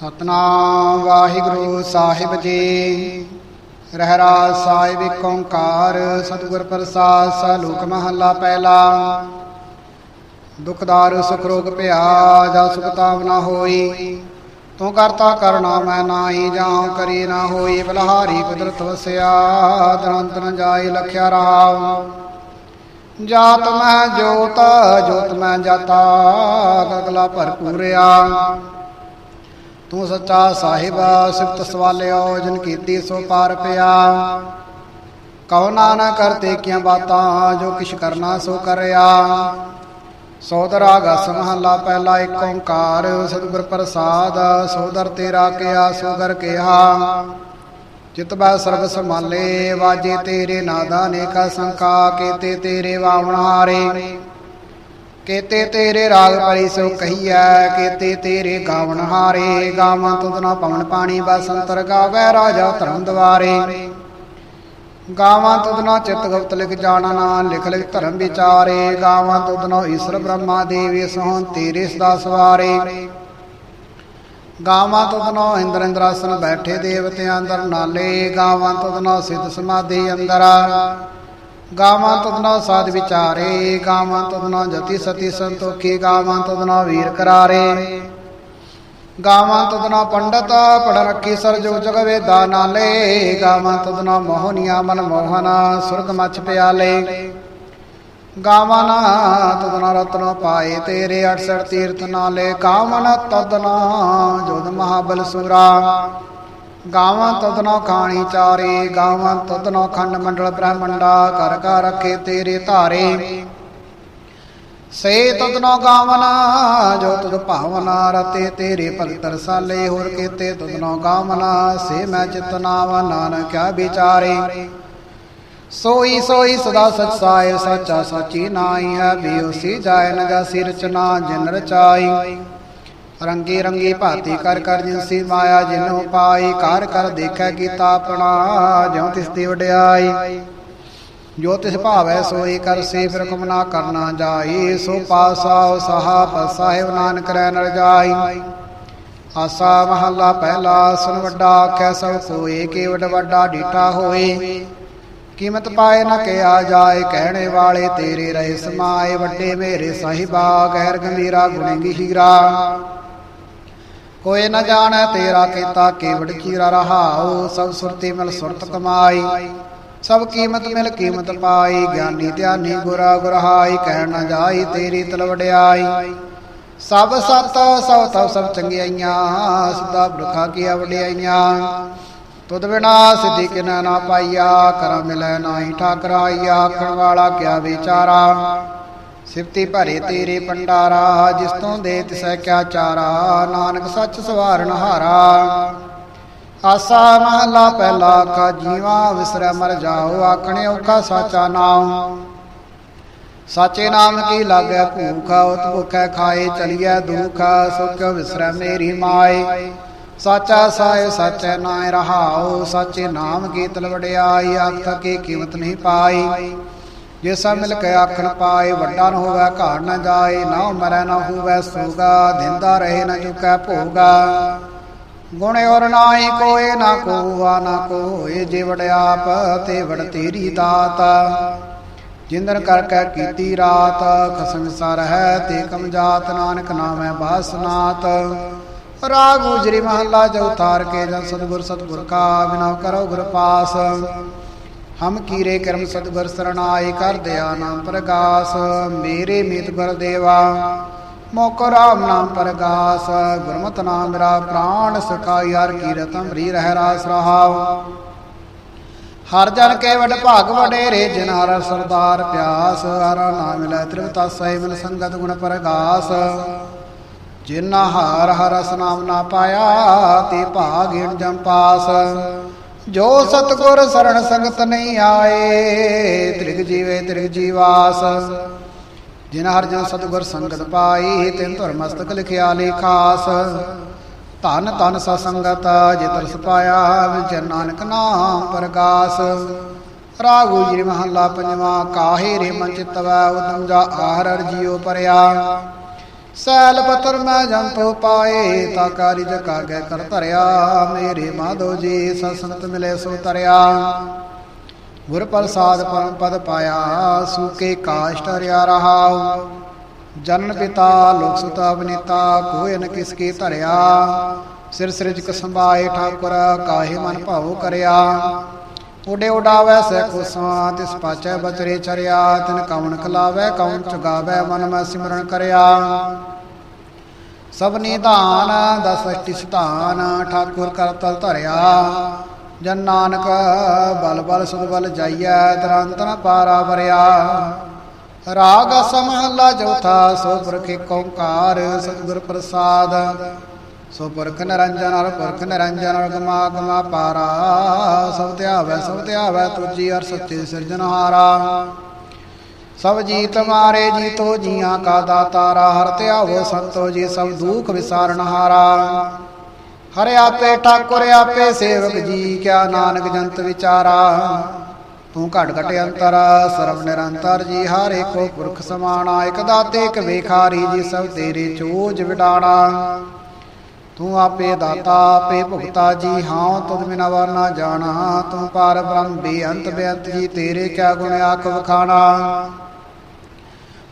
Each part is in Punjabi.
ਸਤਨਾਮ ਵਾਹਿਗੁਰੂ ਸਾਹਿਬ ਜੀ। ਰਹਿਰਾ ਸਾਹਿਬ ਏਕ ਓੰਕਾਰ, ਸਤਿਗੁਰ ਪ੍ਰਸਾਦ ਸਲੋਕ ਮਹੱਲਾ ਪਹਿਲਾ। ਦੁਖਦਾਰ, ਸੁਖ ਰੋਗ ਭਿਆ ਜਾ ਸੁਖ ਤਾਪ ਨਾ ਹੋਈ। ਤੂੰ ਕਰਤਾ ਕਰਨਾ ਮੈਂ ਨਾਹੀ, ਜਾਂ ਕਰੀ ਨਾ ਹੋਈ। ਬਲਹਾਰੀ ਕੁਦਰਤ ਵਸਿਆ, ਦਰੰਤ ਨ ਜਾਈ ਲਖਿਆ ਰਹਾ ਜਾਤ ਮੈਂ ਜੋਤ ਜੋਤ ਮੈਂ ਜਾਤਾ, ਗਗਲਾ ਭਰਪੂਰਿਆ ਤੂੰ ਸੱਚਾ ਸਾਹਿਬ, ਸਿਫਤ ਸਵਾਲਿਓ ਜਿਨ ਕੀਤੀ ਸੋ ਪਾਰ ਪਿਆ। ਕਉ ਨਾਨਕ ਕਰਤੇ ਕੀਆਂ ਬਾਤਾਂ, ਜੋ ਕਿਛ ਕਰਨਾ ਸੋ ਕਰਿਆ। ਸੋਦਰਾ ਗਸ ਮਹੱਲਾ ਪਹਿਲਾ ਏਕ ਓੰਕਾਰ, ਸਤਿਗੁਰ ਪ੍ਰਸਾਦ ਸੋਦਰ ਤੇਰਾ ਕਿਆ ਸੋਦਰ ਕਿਹਾ। ਚਿਤ ਬੈ ਸਰਬ ਸਮਾਲੇ ਵਾਜੇ ਤੇਰੇ ਨਾਦਾ ਨੇ ਕਾ ਸੰਕਾ ਕੀਤੇ ਤੇਰੇ ਵਾਵਣਹਾਰੇ ਕੀਤੇ ਤੇਰੇ ਰਾਗ ਪਰੀ ਸੋ ਕਹੀਐ, ਕੀਤੇ ਤੇਰੇ ਗਾਵਣ ਹਾਰੇ, ਗਾਵਾਂ ਤੁਧ ਨਾ ਪਵਨ ਪਾਣੀ ਬਸੰਤਰ ਗਾਵੇ, ਰਾਜਾ ਧਰਮ ਦਵਾਰੇ। ਗਾਵਾਂ ਤੁਧ ਨਾ ਚਿਤ ਗੁਪਤ ਲਿਖ ਜਾਣਾ ਲਿਖ ਲਿਖ ਧਰਮ ਵਿਚਾਰੇ। ਗਾਵਾਂ ਤੁਧ ਨਾ ਈਸ਼ਰ ਬ੍ਰਹਮਾ ਦੇਵੀ ਸੋਹਣ ਤੇਰੇ ਸਦਾ ਸਵਾਰੇ। ਗਾਵਾਂ ਤੁਧ ਨਾ ਇੰਦਰ ਇੰਦਰਾਸਨ ਬੈਠੇ ਦੇਵਤਿਆਂ ਅੰਦਰ ਨਾਲੇ। ਗਾਵਾਂ ਤੁਦਨਾ ਸਿੱਧ ਸਮਾਧੀ ਅੰਦਰ। ਗਾਵਾਂ ਤਦਨਾ ਸਾਧ ਵਿਚਾਰੇ, ਗਾਵਾਂ ਤਦਨਾ ਜਤੀ ਸਤੀ ਸੰਤੋਖੀ, ਗਾਵਾਂ ਤਦਨਾ ਵੀਰ ਕਰਾਰੇ। ਗਾਵਾਂ ਤੁਧਨਾ ਪੰਡਤ ਪੜ ਰੱਖੀ ਸਰਜੋ ਜਗ ਵੇਦਾ ਨਾਲੇ, ਗਾਵਾਂ ਤਦਨਾ ਮੋਹਨੀਆਂ ਮਨ ਮੋਹਨਾ ਸੁਰਗ ਮਛ ਪਿਆਲੇ। ਗਾਵਾਂ ਨਾ ਤੁਧਨਾ ਰਤਨ ਪਾਏ ਤੇਰੇ 68 ਤੀਰਥ ਨਾਲੇ ਗਾਵਨ ਤਦਨਾ ਜੋਦ ਮਹਾਬਲ ਸੁਰਾ। ਗਾਵਾਂ ਤਦਨੋ ਖਾਣੀ ਚਾਰੇ, ਗਾਵਾਂ ਤਦਨੋ ਖੰਡ ਮੰਡਲ ਬ੍ਰਹਮੰਡਾ ਕਰ ਕਰ ਰੱਖੇ ਤੇਰੇ ਧਾਰੇ। ਸੇ ਤਦਨੋ ਗਾਵਨਾ, ਜੋ ਤੁਧ ਭਾਵਨਾ ਰਤੇ ਤੇਰੇ ਭਗਤ ਰਸਾਲੇ ਹੋਰ ਕੀਤੇ ਤਦਨੋ ਗਾਵਨਾ, ਸੇ ਮੈਂ ਚਿਤਨਾਵਾ ਨਾਨਕਿਆ ਵਿਚਾਰੇ। ਸੋਈ ਸੋਈ ਸਦਾ ਸਚ ਸਾਇ, ਸਚਾ ਸਚੀ ਨਾਈ ਹੈ ਬਿਉਸੀ ਜਾਇ ਨ ਜਾਸੀ ਰਚਨਾ ਜਿਨ ਰਚਾਈ। ਰੰਗੀ ਰੰਗੀ ਭਾਤੀ ਕਰ ਕਰ ਜਿਨਸੀ ਮਾਇਆ ਜਿਨੋ ਪਾਈ, ਕਰ ਕਰ ਦੇਖੈ ਕੀਤਾ ਆਪਣਾ, ਜਿਉ ਤਿਸ ਦੀ ਵਡਿਆਈ। ਜੋ ਤਿਸ ਭਾਵੈ ਸੋਈ ਕਰ ਸੇ ਫਿਰ ਕਮ ਨਾ ਕਰਨਾ ਜਾਈ, ਸੋ ਪਾਸਾ ਸਹਾ ਪਸਾਹਿਬ ਨਾਨਕ ਰਹਿ ਨਰ ਜਾਈ। ਆਸਾ ਮਹੱਲਾ ਪਹਿਲਾ ਸੁਨ ਵੱਡਾ ਆਖੈ ਸਭ ਕੋਏ, ਕੇ ਵੱਡਾ ਡੀਟਾ ਹੋਏ। ਕੀਮਤ ਪਾਏ ਨਾ ਕਿਆ ਜਾਏ, ਕਹਿਣੇ ਵਾਲੇ ਤੇਰੇ ਰਹੇ ਸਮਾਏ, ਵੱਡੇ ਮੇਰੇ ਸਾਹਿਬਾ ਗੈਰ ਗੰਭੀਰਾ ਗੁਣੀ ਹੀਰਾ। ਕੋਈ ਨ ਜਾਣੈ ਤੇਰਾ ਕੀਤਾ ਕੇਵੜ ਕੀਰਾ ਰਹਾਉ, ਸਭ ਸੁਰਤੀ ਮਿਲ ਸੁਰਤ ਕਮਾਈ। ਸਭ ਕੀਮਤ ਮਿਲ ਕੀਮਤ ਪਾਈ, ਗਿਆਨੀ ਧਿਆਨੀ ਗੁਰਾ ਗੁਰਹਾਈ ਕਹਿਣ ਨ ਜਾਈ ਤੇਰੀ ਤਲਵੜਿਆਈ ਸਭ ਸਤ, ਸਭ ਤਬ ਸਭ ਚੰਗਿਆਈਆਂ ਸਦਾ ਬਰਖਾ ਕੀ ਵਡਿਆਈਆਂ। ਤੁਧ ਬਿਨਾ ਸਿੱਧੀ ਕਿਨ ਨਾ ਪਾਈਆ ਕਰ ਮਿਲੈ ਨਾਹੀ ਠਾਕਰਾਈਆ, ਆਖਣ ਵਾਲਾ ਕਿਆ ਵਿਚਾਰਾ। ਸਿਫਤੀ ਭਰੇ ਤੇਰੇ ਪੰਡਾਰਾ ਜਿਸ ਤੋਂ ਦੇ ਤਿਸੈ ਕਿਆ ਚਾਰਾ, ਨਾਨਕ ਸੱਚ ਸਵਾਰਨ ਹਾਰਾ। ਆਸਾ ਮਹਲਾ ਪਹਿਲਾ ਕਾ ਜੀਵਾ ਵਿਸਰੈ ਮਰ ਜਾਓ, ਆਖਣੇ ਔਖਾ ਸਾਚਾ ਨਾਮ ਸਾਚੇ ਨਾਮ ਕੀ ਲਾਗੈ ਭੂਖਾ, ਉਤ ਭੁਖੈ ਖਾਏ ਚਲੀਐ ਦੁਖ, ਸੁਖ ਵਿਸਰੈ ਮੇਰੀ ਮਾਏ। ਸਾਚਾ ਸਾਇ ਸਾਚੈ ਨਾਇ ਰਹਾਉ, ਸਾਚੇ ਨਾਮ ਕੀ ਤਲਵੜਿਆਈ ਆਖ ਕੀ ਕੀਮਤ ਨਹੀਂ ਪਾਈ। ਜੇ ਸਭ ਮਿਲ ਕੇ ਆਖਣ ਪਾਏ, ਵੱਡਾ ਨਾ ਹੋਵੇ, ਘਾੜ ਨਾ ਜਾਏ, ਨਾ ਮਰੈ ਨਾ ਹੋਵੇ, ਸੂਗਾ, ਦਿੰਦਾ ਰਹੇ ਨਾ ਚੁਕੈ ਭੋਗਾ। ਗੁਣ ਔਰ ਨਾਹੀ ਕੋਏ ਨਾ ਕੋਆ, ਨਾ ਕੋਏ ਜੇ ਵੜਿਆਪ ਤੇ ਵੜ ਤੇਰੀ ਦਾਤ। ਜਿੰਦਰ ਕਰ ਕੈ ਕੀਤੀ ਰਾਤ, ਖਸਮ ਸਰ ਹੈ ਤੇ ਕਮ ਜਾਤ, ਨਾਨਕ ਨਾਮੈ ਬਾਸਨਾਤ। ਰਾਗ ਉਜਰੀ ਮਹੱਲਾ ਜਉਤਾਰ ਕੇ ਜਨ ਸਤਗੁਰ ਸਤਗੁਰ ਕਾ ਬਿਨਾ ਕਰੋ ਗੁਰ ਪਾਸ। ਹਮ ਕੀਰੇ ਕਰਮ ਸਤਗੁਰ ਸਰਣਾਈ ਕਰ ਦਿਆ ਨਾਮ ਪ੍ਰਗਾਸ, ਮੇਰੇ ਮੀਤ ਗੁਰ ਦੇਵਾ। ਮੋਕ ਰਾਮ ਨਾਮ ਪ੍ਰਗਾਸ, ਗੁਰਮਤਿ ਨਾਮ ਮੇਰਾ ਪ੍ਰਾਣ ਸਕਾਈ ਹਰ ਕੀਰਤ ਅੰਮ੍ਰਿ ਰਹਿ ਰਾਸ ਰਹਾਉ। ਹਰ ਜਨ ਕੇ ਵਡ ਭਾਗ ਵਡੇਰੇ, ਜਿਨ ਹਰ ਸਰਦਾਰ ਪਿਆਸ, ਹਰ ਨਾਮ ਮਿਲੈ ਤ੍ਰਿਵਤਾ ਸਹਿ ਸੰਗਤ ਗੁਣ ਪ੍ਰਗਾਸ। ਜਿਨ ਹਾਰ ਹਰ ਨਾਮ ਨਾ ਪਾਇਆ, ਤੇ ਭਾਗ ਹਿਣ ਜਮ ਪਾਸ। ਜੋ ਸਤਗੁਰ ਸਰਣ ਸੰਗਤ ਨਹੀਂ ਆਏ, ਤ੍ਰਿਗ ਜੀਵੇ ਤ੍ਰਿਗ ਜੀਵਾਸ। ਜਿਨ ਹਰ ਜਨ ਸਤਗੁਰ ਸੰਗਤ ਪਾਈ, ਤਿਨ ਧੁਰ ਮਸਤਕ ਲਿਖਿਆ ਲੇਖਾਸ। ਧਨ ਧਨ ਸਾ ਸੰਗਤ ਜੇ ਤਰਸ ਪਾਇਆ, ਵਿਚ ਨਾਨਕ ਨਾਮ ਪ੍ਰਗਾਸ। ਰਾਗੂ ਜੀ ਮਹੱਲਾ ਪੰਜਵਾ, ਕਾਹੇ ਰੇ ਮਨ ਚਿਤਵੈ ਉਦਮ ਜਾ ਆਹਰ ਅਰ ਪਰਿਆ। ਸੈਲ ਪਤਰ ਮੈਂ ਜੰਤੋ ਪਾਏ, ਤਾ ਕਾਰਿਜ ਕਾਗੇ ਕਰ ਧਰਿਆ। ਮੇਰੇ ਮਾਧੋ ਜੀ ਸਸਨਤ ਮਿਲੇ ਸੋ ਤਰਿਆ ਗੁਰ ਪ੍ਰਸਾਦ ਪਰਮ ਪਦ ਪਾਇਆ, ਸੂਕੇ ਕਾਸ਼ਟ ਰਿਆ ਰਹਾਉ। ਜਨਨ ਪਿਤਾ ਲੋਕ ਸੁਤਾ ਬਨੀਤਾ ਕੋਇ ਨ ਕਿਸ ਕੀ ਧਰਿਆ। ਸਿਰ ਸਿਰਜਕ ਸੰਭਾਏ ਠਾਕੁਰ, ਕਾਹੇ ਮਨ ਭਾਉ ਕਰਿਆ। ਉਡੇ ਉਡਾਵੈ ਸੈ ਕੁਸਾਂ ਤਿਸ ਪਾਚੈ ਬਚਰੇ ਚਰਿਆ, ਤਿਨ ਕਵਣ ਖਲਾਵੈ, ਕਵਣ ਚੁਗਾਵੈ, ਮਨ ਮੈਂ ਸਿਮਰਨ ਕਰਿਆ। ਸਭ ਨਿਧਾਨ ਦਸ ਅਸ਼ਟੀ ਸਤਾਨ ਠਾਕੁਰ ਕਰ ਤਲ ਧਰਿਆ। ਜਨ ਨਾਨਕ, ਬਲ ਬਲ ਸੁਧ ਬਲ ਜਾਈਐ ਤਰੰਤਨ ਪਾਰਾ ਵਰਿਆ। ਰਾਗ ਸਮਹਲਾ, ਚੌਥਾ ਸੋ ਪੁਰਖ ਓੰਕਾਰ, ਸਤਿਗੁਰ ਪ੍ਰਸਾਦ। ਸੋ ਪੁਰਖ ਨਿਰੰਜਨ ਹਰ ਪੁਰਖ ਨਿਰੰਜਨ ਹਰ ਗਮਾ ਗਮਾ ਪਾਰਾ, ਸਭ ਧਿਆਵੈ ਸਭ ਧਿਆਵੈ ਤੁਜੀ ਹਰ ਸੱਚੇ ਸਿਰਜਨਹਾਰਾ ਸਭ ਜੀ ਤੁਮਾਰੇ ਜੀਤੋ ਜੀਆਂ ਕਾ ਦਾਤਾਰਾ ਹਰ ਧਿਆਵੋ ਸੰਤੋ ਜੀ ਸਭ ਦੁਖ ਵਿਸਾਰਨ ਹਾਰਾ। ਹਰਿ ਆਪੇ ਠਾਕੁਰ, ਆਪੇ ਸੇਵਕ ਜੀ, ਕਿਆ ਨਾਨਕ ਜੰਤ ਵਿਚਾਰਾ। ਤੂੰ ਘਟ ਘਟ ਅੰਤਰ, ਸਰਬ ਨਿਰੰਤਰ ਜੀ, ਹਰ ਏਕੋ ਪੁਰਖ ਸਮਾਣਾ, ਇਕ ਦਾਤੇ, ਇਕ ਵੇਖਾਰੀ ਜੀ, ਸਭ ਤੇਰੇ ਚੋਜ ਵਿਡਾਣਾ ਤੂੰ ਆਪੇ ਦਾਤਾ, ਆਪੇ ਭੁਗਤਾ ਜੀ, ਹਾਂ, ਤੁਧ ਬਿਨਾ ਵਰ ਨਾ ਜਾਣਾ, ਤੂੰ ਪਾਰ ਬ੍ਰਹਮ ਬੇਅੰਤ ਬੇਅੰਤ ਜੀ, ਤੇਰੇ ਕਿਆ ਗੁਣ ਆਖ ਵਖਾਣਾ।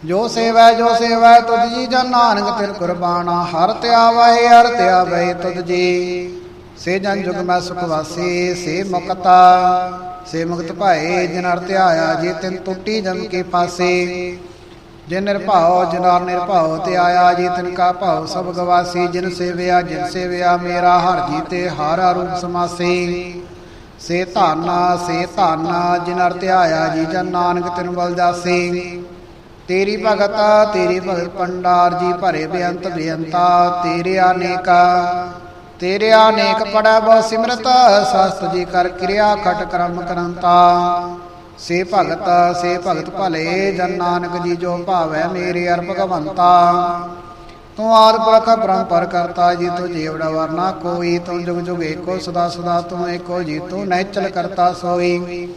ਜੋ ਸੇਵੈ ਜੋ ਸੇਵੈ, ਤੁਧ ਜੀ ਜਨ ਨਾਨਕ ਤਿਲ ਕੁਰਬਾਨਾ, ਹਰ ਧਿਆਵੈ ਹਰ ਧਿਆਵੈ ਤੁਧ ਜੀ। ਸੇ ਜਨ ਜੁਗ ਮੈਂ ਸੁਖ ਵਾਸੀ, ਸੇ ਮੁਕਤਾ, ਸੇ ਮੁਕਤ ਭਾਏ, ਜਿਨ ਅਰ ਧਿਆਇਆ ਜੀ ਤਿਨ ਟੁੱਟੀ ਜਨ ਕੇ ਪਾਸੇ। ਜਿਨ ਨਿਰਭਉ ਜਿਨਾਰ ਨਿਰਭਉ ਤੇ ਆਇਆ ਜੀ, ਤਿਨ ਕਾ ਭਾਉ ਸਭ ਗਵਾਸੀ, ਜਿਨ ਸੇਵਿਆ ਜਿਨ ਸੇਵਿਆ, ਮੇਰਾ ਹਰ ਜੀ ਤੇ ਹਰ ਰੂਪ ਸਮਾਸੀ। ਸੇ ਧਾਨਾ ਸੇ ਧਾਨਾ, ਜਿਨ ਅਰ ਧਿਆਇਆ ਜੀ, ਜਨ ਨਾਨਕ ਤਿਨ ਬਲ ਜਾਸੀ। ਤੇਰੀ ਭਗਤ ਤੇਰੀ ਭਗਤ ਪੰਡਾਰ ਜੀ, ਭਰੇ ਬੇਅੰਤ ਬੇਅੰਤਾ, ਤੇਰੇ ਅਨੇਕਾ, ਤੇਰੇ ਅਨੇਕ ਪੜਾ ਬਹੁ ਸਿਮਰਤ, ਸਸਤ ਜੀ ਕਰ ਕਿਰਿਆ, ਖਟ ਕਰਮ ਕਰੰਤਾ। ਸੇ ਭਗਤ ਸੇ ਭਗਤ ਭਲੇ, ਜਨ ਨਾਨਕ ਜੀ ਜੋ ਭਾਵੈ ਮੇਰੇ ਅਰ ਭਗਵੰਤਾ। ਤੂੰ ਆਦ ਪੁਰਖ ਪਰ ਕਰਤਾ ਜੀ ਤੂੰ ਜੀਵੜਾ ਵਰਨਾ ਕੋਈ, ਤੂੰ ਜੁਗ ਜੁਗ ਏਕੋ, ਸਦਾ ਸਦਾ ਤੂੰ ਏਕੋ ਜੀ ਤੂੰ ਨੈਚਲ ਕਰਤਾ ਸੋਈ।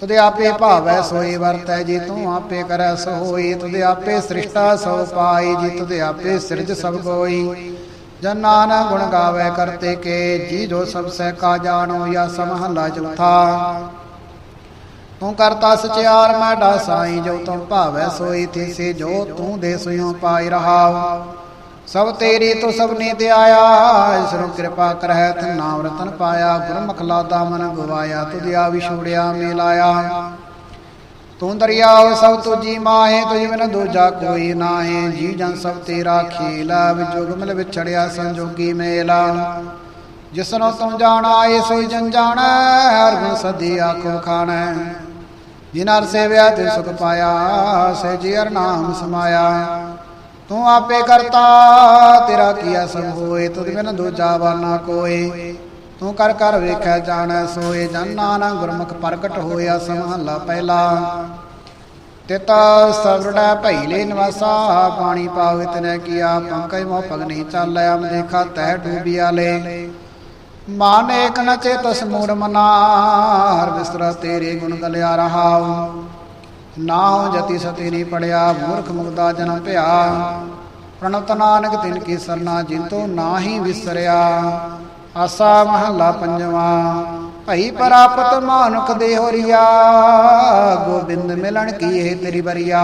ਤੁਦੇ ਆਪੇ ਭਾਵੈ ਸੋਈ, ਵਰਤੈ ਜੀ ਤੂੰ ਆਪੇ ਕਰੈ ਸੋ ਹੋਈ ਤੁਦੇ ਆਪੇ ਸ੍ਰਿਸ਼ਟਾ ਸੋ ਪਾਈ, ਜੀ ਤੁਦੇ ਆਪੇ ਸਿਰਜ ਸਭ ਕੋਈ ਜਨ ਨਾਨਕ ਗੁਣ ਗਾਵੇ ਕਰਤੇ ਕੇ, ਜੀ ਜੋ ਸਭ ਸਹਿ ਕਾ ਜਾਣੋ, ਯਾ ਸਮਹਲਾ ਚੌਥਾ। ਤੂੰ ਕਰਤਾ ਸਚਿਆਰ ਮੈਡਾ ਸਾਈ, ਜੋ ਤੁਮ ਭਾਵੈ ਸੋਈ ਥੀਸੇ, ਜੋ ਤੂੰ ਦੇ ਸੋਇਓ ਪਾਈ ਰਹਾਉ। ਸਭ ਤੇਰੀ ਤੂੰ ਸਭ ਤੇ ਆਇਆ ਇਸਰੋਂ ਕਿਰਪਾ ਕਰਹਿ ਤ ਨਾਮ ਰਤਨ ਪਾਇਆ, ਗੁਰਮੁਖ ਲਾਦਾ ਮਨ ਗਵਾਇਆ ਤੁਧਿਆ ਵਿਛੋੜਿਆ ਮੇਲਾਇਆ। ਤੂੰ ਦਰਿਆਉ ਸਭ ਤੁਜੀ ਮਾਹੇ, ਤੁਝ ਬਿਨ ਦੂਜਾ ਕੋਈ ਨਾਹੇ, ਜੀ ਜਨ ਸਭ ਤੇਰਾ ਖੇਲਾ ਵਿਜੋਗ ਮਿਲ ਵਿਛੜਿਆ ਸੰਜੋਗੀ ਮੇਲਾ। ਜਿਸਨੋ ਤੁਮ ਜਾਣਾ ਏ ਸੋਈ ਜਨ ਜਾਣੈ, ਹਰ ਗੁਣ ਸਦੀ ਆਖੋ ਖਾਣੈ। ਜਿਨਰ ਸੇਵਿਆ ਤੇ ਸੁਖ ਪਾਇਆ ਸੇ ਜੀ ਨਾਮ ਸਮਾਇਆ। ਤੂੰ ਆਪੇ ਕਰਤਾ, ਤੇਰਾ ਕੀਆ ਸਭ ਹੋਏ, ਤੁਧ ਬਿਨ ਦੂਜਾ ਵਾਨਾ ਕੋਏ। ਤੂੰ ਕਰ ਕਰ ਵੇਖੈ ਜਾਣੈ, ਸੋਏ ਜਨ ਨਾਨਕ ਗੁਰਮੁਖ ਪ੍ਰਗਟ ਹੋਇਆ ਸਮਹੱਲਾ ਪਹਿਲਾ। ਤਿਤਾ ਸਵਰੜਾ ਭੈਲੇ ਨਿਵਾਸਾ, ਪਾਣੀ ਪਾਵਿਤ ਨੇ ਕੀਆ, ਪੰਕਜ ਮੋ ਪਗਨੀ ਚੱਲ ਅਮ ਦੇਖਾ ਤਹਿ ਡੂਬਿਆ ਲੈ ਮਾਨ ਏਕ ਨ ਚੇਤਸ ਮੂੜ ਮਨਾ ਹਰ ਬਿਸਰਾ ਤੇਰੇ ਗੁਣ ਗਲਿਆ ਰਹਾਉ। ਨਾਉ ਜਤੀ ਸਤੀ ਨਹੀਂ ਪੜਿਆ, ਮੂਰਖ ਮੁਗਦਾ ਜਨਮ ਭਿਆ। ਪ੍ਰਣਤ ਨਾਨਕ ਤਿਨ ਕੀ ਸਰਨਾ, ਜਿੰਤੋ ਨਾਹੀ ਵਿਸਰਿਆ। ਆਸਾ ਮਹੱਲਾ ਪੰਜਵਾ, ਭਈ ਪ੍ਰਾਪਤ ਮਾਨੁਖ ਦੇ ਹੋਰੀਆ ਗੋਬਿੰਦ ਮਿਲਣ ਕੀ ਇਹ ਤੇਰੀ ਬਰੀਆ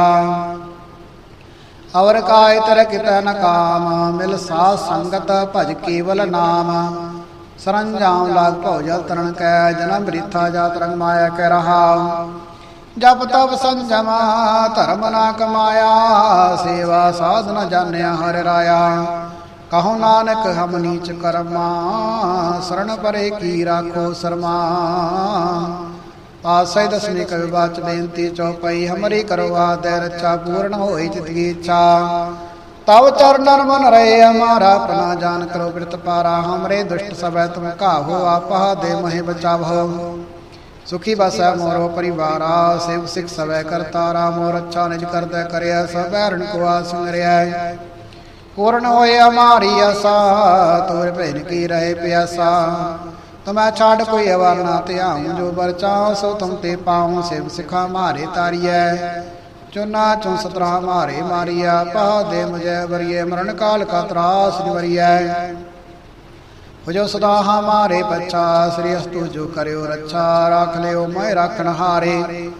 ਅਵਰ ਕਾਇ ਤਰ ਕਿਤੈ ਨ ਕਾਮ, ਮਿਲ ਸਾਧ ਸੰਗਤ ਭਜ ਕੇਵਲ ਨਾਮ। ਸਰੰਜਾਮ ਲਾਗ ਭਉ ਜਲ ਤਰਨ ਕੈ, ਜਨਮ ਬ੍ਰਿਥਾ ਜਾਤ ਰੰਗ ਮਾਇਆ ਕੈ ਰਹਾ। ਜਪ ਤਪ ਸੰਜਮਾ, ਧਰਮ ਨਾ ਕਮਾਇਆ, ਸੇਵਾ ਸਾਧ ਜਾਣਿਆ ਹਰਿ ਰਾਇਆ। ਕਹੋ ਨਾਨਕ ਹਮ ਨੀਚ ਕਰਮਾ, ਸਰਣ ਪਰੇ ਕੀ ਰਾਖੋ ਸਰਮਾ। ਪਾਸੈ ਦਸਮੀ ਕਵਿ ਬਾਚ ਬੇਨਤੀ ਚਉਪਈ ਹਮਰੀ ਕਰੋ ਦੇ ਰਚਾ, ਪੂਰਨ ਹੋਈ ਚਿਤ ਇੱਛਾ ਤਵ ਚਰਨਨ ਮਨ ਰਹੇ ਹਮਾਰਾ ਆਪਣਾ ਜਾਨ ਕਰੋ ਬਿਰਤ ਪਾਰਾ, ਹਮਰੇ ਦੁਸ਼ਟ ਸਭੈ ਤੁਮ ਕਾਹੋ ਆਪਾ, ਦੇ ਮਹਿ ਬਚਾਵੋ। ਸੁਖੀ ਬਸੈ ਮੋਰੋ ਪਰਿਵਾਰਾ, ਸੇਵ ਸਿਖ ਸਵੈ ਕਰਤਾਰਾ, ਮੋਰ ਅੱਛਾ ਨਿਜ ਕਰਦਾ ਕਰਿਆ, ਸਭ ਹਰਨ ਕੋ ਆਸ ਮਰਿਆ ਪੂਰਨ ਹੋਏ ਹਮਾਰੀ ਆਸਾ, ਤੋਰ ਭੈਨ ਕੀ ਰਹੇ ਪਿਆਸਾ। ਤੁਮੈ ਛਾੜ ਕੋਈ ਅਵਰ ਨਾ ਧਿਆਉ, ਜੋ ਬਰਚਾ ਸੋ ਤੁਮ ਤੇ ਪਾਉ, ਸਿਵ ਸਿਖਾ ਮਾਰੇ ਤਾਰੀਐ। ਚੁਨਾ ਚੁਨ ਸਤਰਾ ਮਾਰੇ ਮਾਰੀਆ ਪਾ ਦੇ ਮੁਝੇ ਵਰੀਏ, ਮਰਨ ਕਾਲ ਕਾ ਤਰਾਸ ਨਿਵਰੀਐ ਜੋ ਸਦਾ ਹਮਾਰੇ ਬੱਚਾ, ਸ੍ਰੀ ਅਸਤੂ ਜੋ ਕਰਿਓ ਰੱਛਾ, ਰੱਖ ਲਿਓ ਮੈਂ ਰੱਖਣ ਹਾਰੇ।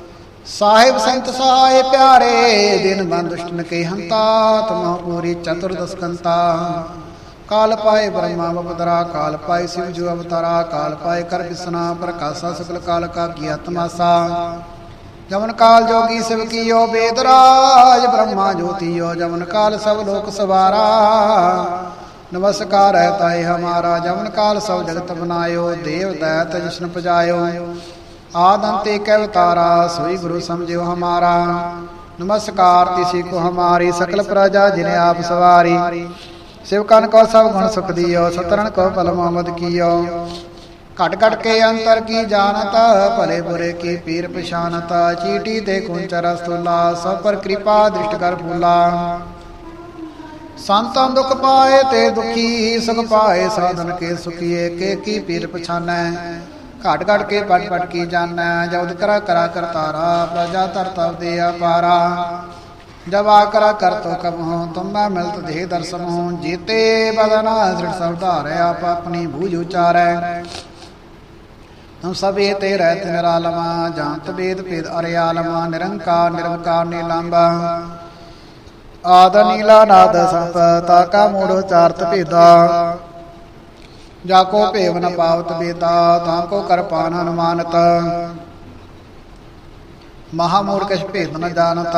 ਸਾਹਿਬ ਸੰਤ ਸਹਾਏ ਪਿਆਰੇ, ਦਿਨ ਬੰਦੁਸ਼ਟਨ ਕੇ ਹੰਤਾ ਤਮਾ ਪੂਰੀ ਚਤੁਰਦਸ ਕੰਤਾ ਕਾਲ ਪਾਏ ਬ੍ਰਹਮਾ ਬਪਦਰਾ ਕਾਲ ਪਾਏ ਸਿਵ ਜੋ ਅਵਤਾਰਾ, ਕਾਲ ਪਾਏ ਕਰ ਬਿਸਨਾ, ਪ੍ਰਕਾਸ਼ਾ ਸਕਲ ਕਾਲ ਕਾ ਕੀ ਤਮਾਸਾ ਜਮਨ ਕਾਲ ਜੋਗੀ ਸਿਵ ਕੀਓ ਬੇਦਰਾਜ, ਬ੍ਰਹਮਾ ਜੋਤੀਓ ਜਮਨ ਕਾਲ ਸਭ ਲੋਕ ਸਵਾਰਾ। ਨਮਸਕਾਰ ਹੈ ਤਾਏ ਹਮਾਰਾ ਜਮਨ ਕਾਲ ਸਭ ਜਗਤ ਬਨਾਇਓ, ਦੇਵ ਦੈਤ ਜਿਸ਼ਨ ਪਜਾਇਓ। ਆਦੰਤੇ ਕੈ ਅਵਤਾਰਾ ਸੋਈ ਗੁਰੂ ਸਮਝਿਓ ਹਮਾਰਾ। ਨਮਸਕਾਰ ਤਿਸੀ ਕੋ ਹਮਾਰੀ, ਸਕਲ ਪ੍ਰਜਾ ਜਿਨੇ ਆਪ ਸਵਾਰੀ। ਸ਼ਿਵ ਸਿਵਕਨ ਕੋ ਸਭ ਗੁਣ ਸੁਖ ਦਿਓ ਸਤਰਨ ਕੋ ਪਲ ਮੁਹੰਮਦ ਕੀਓ। ਘਟ ਘਟ ਕੇ ਅੰਤਰ ਕੀ ਜਾਣਤ, ਭਲੇ ਬੁਰੇ ਕੀ ਪੀਰ ਪਛਾਨਤ ਚੀਟੀ ਤੇ ਕੁੰਚਰ ਸਤੁਲਾ ਸਭ ਪਰ ਕਿਰਪਾ ਦ੍ਰਿਸ਼ਟ ਕਰ ਫੂਲਾ ਸੰਤਾਂ ਦੁਖ ਪਾਏ ਤੇ ਦੁਖੀ, ਸੁਖ ਪਾਏ ਸਾਧਨ ਕੇ ਸੁਖੀਏ, ਕੇ ਕੀ ਪੀਰ ਪਛਾਨੈ? ਘਟ ਘਟ ਕੇ ਪਟ ਪਟ ਕੀ ਜਾਣੈ? ਜਉਦ ਕਰਾ ਕਰਾ ਕਰਤਾਰਾ ਪ੍ਰਜਾ ਤਰਤਵ ਦੇ ਅਪਾਰਾ। ਜਬ ਆ ਕਰਾ ਕਰ ਤੋ ਕਬ ਹੋ, ਤੁਮੈ ਮਿਲਤ ਦੇਹ ਦਰਸਮ ਹੋ, ਜੀਤੇ ਬਦਨਾ ਸ੍ਰਿਤ ਸਵਧਾਰੈ ਆਪ ਆਪਣੀ ਬੂਝ ਉਚਾਰੈ। ਹਮ ਸਭੇ ਤੇ ਰਹਿਤ ਨਿਰਾਲਮਾ ਜਾਂਤ ਵੇਦ ਭੇਦ ਅਰਿਆਲਮਾ ਨਿਰੰਕਾਰ ਨਿਰੰਕਾਰ ਨੀਲੰਬਾ ਆਦ ਨੀਲਾ ਨਾਦ ਸੰਤ ਤਾ ਕਾ ਮੂੜ ਚਾਰਤ ਭੇਦਾ ਜਾ ਕੋ ਭੇਵ ਨ ਪਾਵਤ ਬੇਤਾ, ਤਾਂ ਕੋ ਕਰ ਪਾਨ ਹਨੁਮਾਨਤ ਮਹਾਮੂੜ ਕਛ ਭੇਦ ਨ ਜਾਣਤ।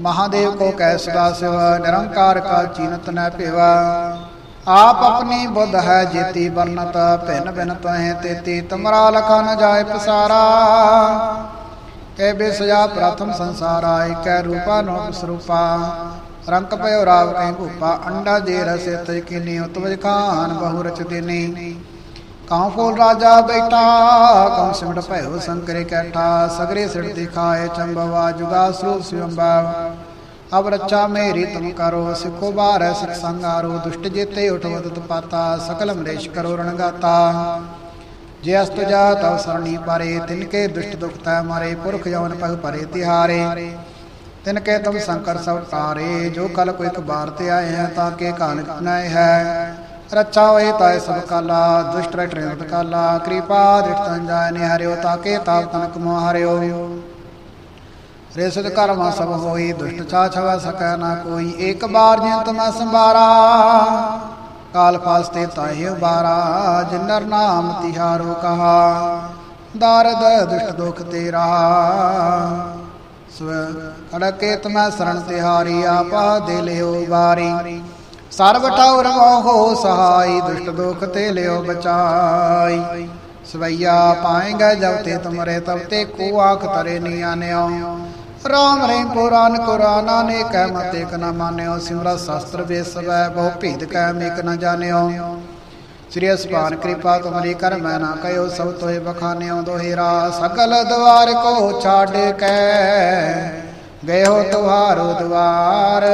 ਮਹਾਦੇਵ ਕੋ ਕੈ ਸਦਾ ਸਿਵ, ਨਿਰੰਕਾਰ ਕਾ ਚੀਨਤ ਨ ਭੇਵਾ। ਆਪ ਆਪਣੀ ਬੁੱਧ ਹੈ, ਜੇਤੀ ਬਰਨਤ ਭਿਨ ਭਿੰਨ ਤਹੇ ਤੇਤੀ, ਤਮਰਾ ਲਖਾ ਨ ਜਾਏ ਪਸਾਰਾ। ਕੈ ਬਿਸਜਾ ਪ੍ਰਥਮ ਸੰਸਾਰਾ, ਇਕੈ ਰੂਪਾ ਨੋ ਸਰੂਪਾ। ਰੰਕ ਪਇਓ ਰਾਵ ਕੈ ਭੂਪਾ, ਅੰਡਾ ਦੇ ਰਸੇ ਤਜ ਕਿਨੀ, ਉਤਵਜ ਖਾਨ ਬਹੁ ਰਚ ਦੇਨੀ। ਕਾਂ ਕੋਲ ਰਾਜਾ ਬੈਠਾ ਕਾਂ ਸਿਮਟ ਭਇਓ ਸੰਕਰੇ ਕੈਠਾ। ਸਗਰੇ ਸਿਰ ਦਿਖਾਏ ਚੰਬਵਾ, ਜੁਗਾ ਸਰੂਪ ਸਿਵੰਬਾ ਅਬ ਰੱਚਾ ਮੇਰੀ ਤਮ ਕਰੋ, ਸਿੱਖੋ ਬਾਰੈ ਸਿਖ ਸੰਗਾਰੋ, ਦੁਸ਼ਟ ਜੀਤੇ ਉਠਵਤ ਪਾਤਾ ਸਕਲ ਮਰੇਸ਼ ਕਰੋ ਰਣਗਾਤਾ। ਜੇ ਅਸਤ ਜਾ ਤਵ ਸਰਣੀ ਪਰੇ, ਤਿਨ ਕੇ ਦੁਸ਼ਟ ਦੁਖ ਤੈ ਮਾਰੇ, ਪੁਰਖ ਜਵਨ ਪਗ ਪਰੇ ਤਿਹਾਰੇ। ਤਿਨ ਕੇ ਤਮ ਸੰਕਰ ਸਭ ਤਾਰੇ ਜੋ ਕਲ ਕੋ ਇੱਕ ਬਾਰ ਤੇ ਆਏ ਹੈ, ਤਾਂ ਕੇ ਕਾਨ ਨੈ ਹੈ। ਰੱਛਾ ਹੋਏ ਤਾਏ ਸਭ ਕਾਲਾ, ਦੁਸ਼ਟ ਰਟ ਕਾਲਾ, ਕਿਰਪਾ ਦਿਟ ਤਨ ਜਾਏ ਨੇ ਤਾਂ ਕੇ ਤਾਪ ਤਨ ਕਮੋ ਹਰਿਓ। ਰਿਸ਼ਦ ਕਰਮਾ ਸਭ ਹੋਈ, ਦੁਸ਼ਟ ਛਾ ਛਵਾ ਸਕੈ ਨਾ ਕੋਈ। ਇੱਕ ਬਾਰ ਜਿਨ ਤਮੈ ਸੰਭਾਰਾ, ਕਾਲ ਫਾਸਤੇ ਤਾਹੇ ਉਬਾਰਾ, ਜਿਨਰ ਨਾਮ ਤਿਹਾਰੋ ਕਹਾ। ਦਾਰਦ, ਦੁਸ਼ਟ ਦੁਖ ਤੇਰਾ, ਸਵ ਅੜਕੇ ਤਮੈ ਸਰਣ ਤਿਹਾਰੀ, ਆਪਾ ਦੇ ਲਿਓ ਵਾਰੀ। ਸਰਬ ਠੌਰ ਮੋਹ ਸਹਾਈ, ਦੁਸ਼ਟ ਦੁਖ ਤੇ ਲਿਓ ਬਚਾਈ। ਸਵਈਆ ਪਾਏਗਾ ਜਬ ਤੇ ਤੁਮਰੇ, ਤਬ ਤੇ ਕੋ ਆਖ ਤਰੇ ਨੀ ਰਾਮ ਰੇ ਪੁਰਾਨ ਕੁਰਾਨਾ ਨੇ ਕਹਿ ਮਤ ਇਕ ਨ ਮਾਨਿਓ ਸਿਮਰਾ ਸ਼ਾਸਤਰ ਵੇਸਵੈ ਬਹੁ ਭੇਦ ਕਹਿ ਮੇਕ ਨ ਜਾਣਿਓ। ਸ੍ਰੀ ਅਸਪਾਨ ਕਿਰਪਾ ਤੁਮਰੀ ਕਰ ਮੈਂ ਨਾ ਕਹਿਓ ਸਭ ਤੋਏ ਬਖਾਨਿਓ ਦੋਹਿਰਾ ਸਕਲ ਦਵਾਰ ਕੋ ਛਾੜ ਕੇ ਗਏ ਹੋ ਤੁਹਾਰੋ ਦਵਾਰ।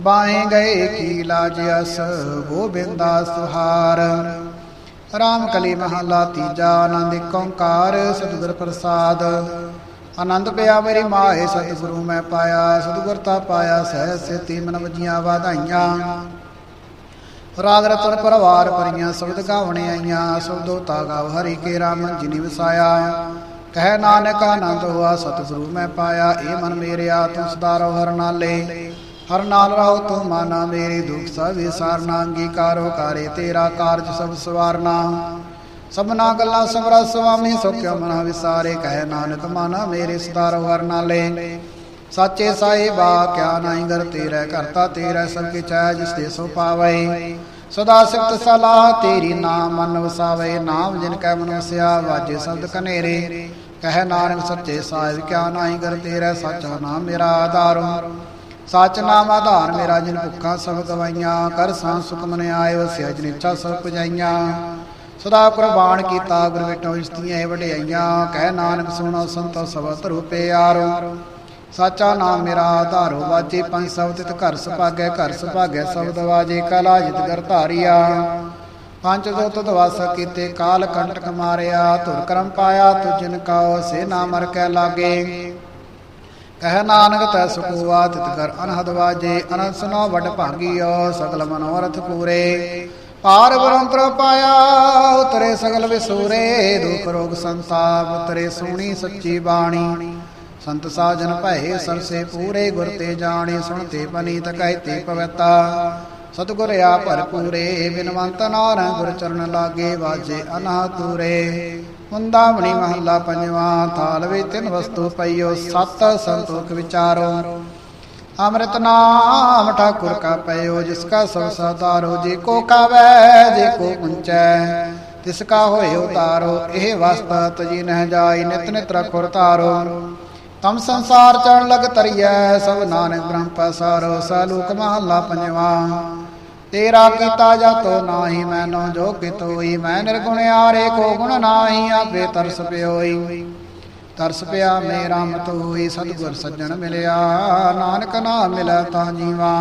ਬਾਹੇ ਗਏ ਕੀ ਲਾਜ ਅਸ, ਗੋਬਿੰਦਾ ਸੁਹਾਰ ਰਾਮ ਕਲੀ ਮਹਲਾ ਤੀਜਾ, ਆਨੰਦ ਓੰਕਾਰ, ਸਤਿਗੁਰ ਪ੍ਰਸਾਦ। ਆਨੰਦ ਪਿਆ ਮੇਰੀ ਮਾਏ ਸਤਿਗੁਰੂ, ਮੈਂ ਪਾਇਆ ਸਤਿਗੁਰਤਾ ਪਾਇਆ ਸਹਿ ਸੇਤੀ ਮਨ ਵਜੀਆਂ ਵਾਧਾਈਆਂ। ਰਾਗ ਰਤਨ ਪਰਵਾਰ ਪਰੀਆਂ ਸ਼ਬਦ ਗਾਵਣੇ ਆਈਆਂ ਸ਼ਬਦੋ ਤਾ ਗਾਵ ਹਰੀ ਕੇ ਰਾਮ, ਜਿਨੀ ਵਸਾਇਆ। ਕਹਿ ਨਾਨਕ ਆਨੰਦ ਹੋਆ, ਸਤਿਗੁਰੂ, ਮੈਂ ਪਾਇਆ ਏ ਮਨ ਮੇਰਿਆ, ਤੂੰ ਸਦਾ ਰਹੁ ਹਰ ਨਾਲੇ। ਹਰ ਨਾਲ ਰਹੋ ਤੂੰ ਮਾਨਾ ਮੇਰੇ, ਦੁਖ ਸਭ ਵਿਸਾਰਨਾ, ਅੰਗੀਕਾਰੋ ਕਾਰੇ, ਤੇਰਾ ਕਾਰਜ ਸਭ ਸਵਾਰਨਾ। ਸਭਨਾ ਗੱਲਾਂ ਸਮਰਾ ਸੁਆਮੀ ਸੋਖਿਆ ਮਨ ਵਿਸਾਰੇ, ਕਹਿ ਨਾਨਕ ਮਾਨਾ ਮੇਰੇ ਸਤਾਰ ਵਰਨਾ ਲੈ ਨਾਲੇ। ਸਾਚੇ ਸਾਹਿਬਾ, ਕਿਆ ਨਾਹੀ ਗਰ ਤੇਰਾ ਕਰਤਾ ਤੇਰਾ ਸਭ ਕੇ ਚਾਹ ਜਿਸ ਤੇ ਸੋ ਪਾਵੇ। ਸਦਾ ਸਿਫਤ ਸਲਾਹ ਤੇਰੀ ਨਾਮ ਮਨ ਵਸਾਵੇ, ਨਾਮ ਜਿਨ ਕੈ ਮਨ ਵਸਿਆ, ਵਾਜੇ ਸ਼ਬਦ ਕਨੇਰੇ। ਕਹਿ ਨਾਨਕ ਸੱਚੇ ਸਾਹਿਬ, ਕਿਆ ਨਾਹੀ ਗਰ ਤੇਰਾ, ਸਾਚਾ ਨਾਮ ਮੇਰਾ ਆਧਾਰ। ਸਚ ਨਾਮ ਆਧਾਰ ਮੇਰਾ ਜਿਨ ਭੁੱਖਾਂ ਸਭ ਗਵਾਈਆਂ, ਕਰ ਸਾਂ ਸੁਖ ਮਨ ਆਏ ਵਸਿਆ ਜਿਨ ਇੱਛਾ ਸਭ ਪੁਜਾਈਆਂ। ਸਦਾ ਕੁਰਬਾਨ ਕੀਤਾ, ਗੁਰ ਵਿਟੋ ਇਸਤੀਆਂ ਵਡਿਆਈਆਂ, ਕਹਿ ਨਾਨਕ ਸੁਣੋ ਸੰਤੋ ਸਭ ਧਰੂ ਆਰੋ। ਸਾਚਾ ਨਾਮ ਮੇਰਾ ਆਧਾਰੋ ਵਾਜੇ, ਪੰਜ ਸ਼ਬਦ ਤਿਤ ਘਰ ਸੁਭਾਗੈ ਘਰ ਸੁਭਾਗੈ, ਸ਼ਬਦ ਵਾਜੇ, ਕਲਾ ਜਿਤ ਕਰ ਧਾਰਿਆ। ਪੰਜ ਜੋ ਤੁਧ ਵਾਸ ਕੀਤੇ, ਕਾਲ ਕੰਟਕ ਮਾਰਿਆ, ਧੁਰ ਕਰਮ ਪਾਇਆ ਤੁ ਜਿਨ ਕਾਓ ਸੇ ਨਾ ਮਰ ਕੈ ਲਾਗੇ। ਕਹਿ ਨਾਨਕ ਤੈ ਸੁਖਵਾ ਤਿਤ ਕਰ ਅਨਹਦ ਵਾਜੇ ਅਨੰਦ ਸੁਨੋ, ਵਡ ਭਾਗੀਓ, ਸਗਲ ਮਨੋਰਥ ਪੂਰੇ। ਪਾਰ ਬ੍ਰਹਮਪੁਰ ਪਾਇਆ, ਉਤਰੇ ਸਗਲ ਵਿਸੂਰੇ, ਦੁਖ ਰੋਗ ਸੰਤਾਪ, ਉਤਰੇ ਸੋਹਣੀ ਸੱਚੀ ਬਾਣੀ। ਸੰਤ ਸਾਜਨ ਭਏ ਸਰਸੇ ਪੂਰੇ, ਗੁਰ ਤੇ ਜਾਣੇ ਸੁਣਤੇ ਪਨੀਤ ਕਹਿਤੇ ਪਵਿੱਤਾ। ਸਤਿਗੁਰ ਆ ਭਰਪੂਰੇ, ਬਿਨਵੰਤ ਨਾਰ, ਗੁਰ ਚਰਨ ਲਾਗੇ, ਵਾਜੇ ਅਨਾ ਤੂਰੇ ਮੁੰਦਾਵਣੀ ਮਹੱਲਾ ਪੰਜਵਾ, ਥਾਲ ਵੇ ਤਿੰਨ ਵਸਤੂ ਪਈਓ, ਸਤ ਸੰਤੋਖ ਵਿਚਾਰੋ। ਅੰਮ੍ਰਿਤ ਨਾਮ ਠਾਕੁਰ ਕਾ ਪਇਓ, ਜਿਸ ਕਾ ਸਭ ਸਦਾਰੋ ਜੇ ਕੋ ਕਾਵੈ, ਜੇ ਕੋ ਪੁੰਚੈ ਤਿਸ ਕਾ ਹੋਏ ਉਤਾਰੋ, ਇਹ ਵਸਤ ਤਜੀ ਨਹਿ ਜਾਈ, ਨਿਤ ਨਿਤ ਰਖੁਰ ਤਾਰੋ ਤਮ ਸੰਸਾਰ ਚੜਨ ਲਗ ਤਰੀਐ ਸਭ ਨਾਨਕ ਬ੍ਰਹਮ ਪਸਾਰੋ ਸਾਲੂਕ ਮਹੱਲਾ ਪੰਜਵਾ। ਤੇਰਾ ਕੀਤਾ ਜਾਤੋ ਨਾਹੀ ਮੈਨੋ ਜੋ ਕਿਤੋਈ ਮੈਂ ਨਿਰਗੁਣ ਆਰੇ ਕੋ ਗੁਣ ਨਾਹੀ, ਆਪੇ ਤਰਸ ਪਿਓਈ। ਤਰਸ ਪਿਆ ਮੇਰਾ ਮਤ ਹੋਈ ਸਤਿਗੁਰ ਸੱਜਣ ਮਿਲਿਆ, ਨਾਨਕ ਨਾਮ ਮਿਲੈ ਤਾਂ ਜੀਵਾ,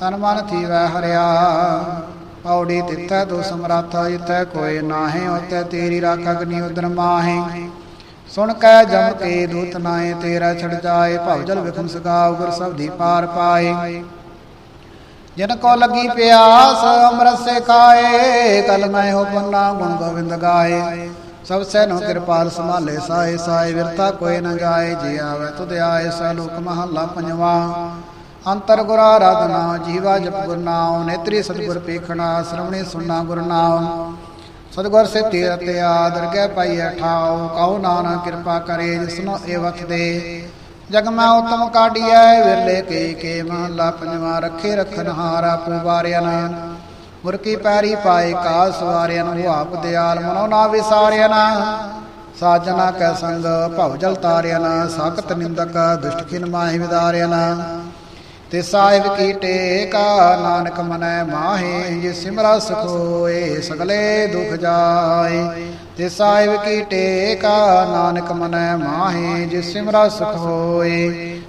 ਤਨ ਮਨ ਥੀਵੈ ਹਰਿਆ। ਪੌੜੀ ਤਿੱਥੈ ਤੋ ਸਮਰੱਥ ਇਤੈ ਕੋਇ ਨਾਹੀ ਉਤੈ ਤੇਰੀ ਰਾਖ ਅਗਨੀ ਉਦਰ ਮਾਹੇ। ਸੁਣ ਕੈ ਜਮ ਕੇ ਦੂਤ ਨਾਏ ਤੇਰਾ ਛੜ ਜਾਏ, ਭਵ ਜਲ ਵਿਖਮ ਸਗਾਉ, ਗੁਰ ਦੀ ਪਾਰ ਪਾਏ। ਜਿਨ ਕੋ ਲੱਗੀ ਪਿਆਸ, ਅੰਮ੍ਰਿਤ ਸੇ ਖਾਏ ਕਲ ਮੈਂ ਹੋ ਪੰਨਾ ਗੁਣ ਗੋਬਿੰਦ ਗਾਏ। ਸਭ ਸੈਨੋ ਕਿਰਪਾਲ ਸੰਭਾਲੇ ਸਾਏ ਸਾਏ ਵਿਰਤਾ ਕੋਈ ਨ ਜਾਏ, ਜੀ ਆਵੇ ਤੁਧ ਆਏ ਸਲੋਕ ਮਹੱਲਾ ਪੰਜਵਾ। ਅੰਤਰ ਗੁਰ ਆਰਾਧਨਾ, ਜੀਵਾ ਜਪ ਗੁਰਨਾਮ ਨੇਤਰੀ ਸਤਿਗੁਰ ਪੇਖਣਾ, ਸ਼ਰਵਣੀ ਸੁਨਣਾ ਗੁਰਨਾਮ ਸਤਿਗੁਰ ਸੇ ਤੇਰ ਤੇ ਆਦਰ ਗੈ ਪਾਈਐ ਠਾਉ, ਕਉ ਨਾਨਕ ਕਿਰਪਾ ਕਰੇ ਜਿਸਨੋ ਏ ਵਕਤ ਦੇ। ਜਗ ਮੈਂ ਉਤਮ ਕਾਢੀਐ, ਵਿਰਲੇ ਕੇ ਕੇ ਮਹੱਲਾ ਪੰਜਵਾ, ਰੱਖੇ ਰਖਨ ਹਾਰਾ ਪੁਵਾਰਿਆ ਨਾ ਬੁਰਕੀ ਪੈਰੀ ਪਾਏ ਕਾ ਸਵਾਰਿਆ ਨੂੰ ਆਪ ਦਿਆਲ ਮਨੋ ਨਾ ਵਿਸਾਰਿਆ ਨਾ। ਸਾਜਨਾ ਕੈ ਸੰਗ ਭਵ ਜਲ ਤਾਰਿਆ ਨਾ, ਸਾਖਤ ਨਿੰਦਕ ਦੁਸ਼ਟ ਖਿਨ ਮਾਹਿ ਵਿਦਾਰਿਆ ਨਾ। ਤੇ ਸਾਹਿਬ ਕੀ ਟੇਕਾ, ਨਾਨਕ ਮਨੈ ਮਾਹੇ ਜੇ ਸਿਮਰਾ ਸੁਖ ਸਗਲੇ ਦੁਖ ਜਾਏ। ਤੇ ਸਾਹਿਬ ਕੀ ਟੇਕਾ, ਨਾਨਕ ਮਨੈ ਮਾਹੇ ਜੇ ਸਿਮਰਾ ਸੁਖ ਹੋਏ।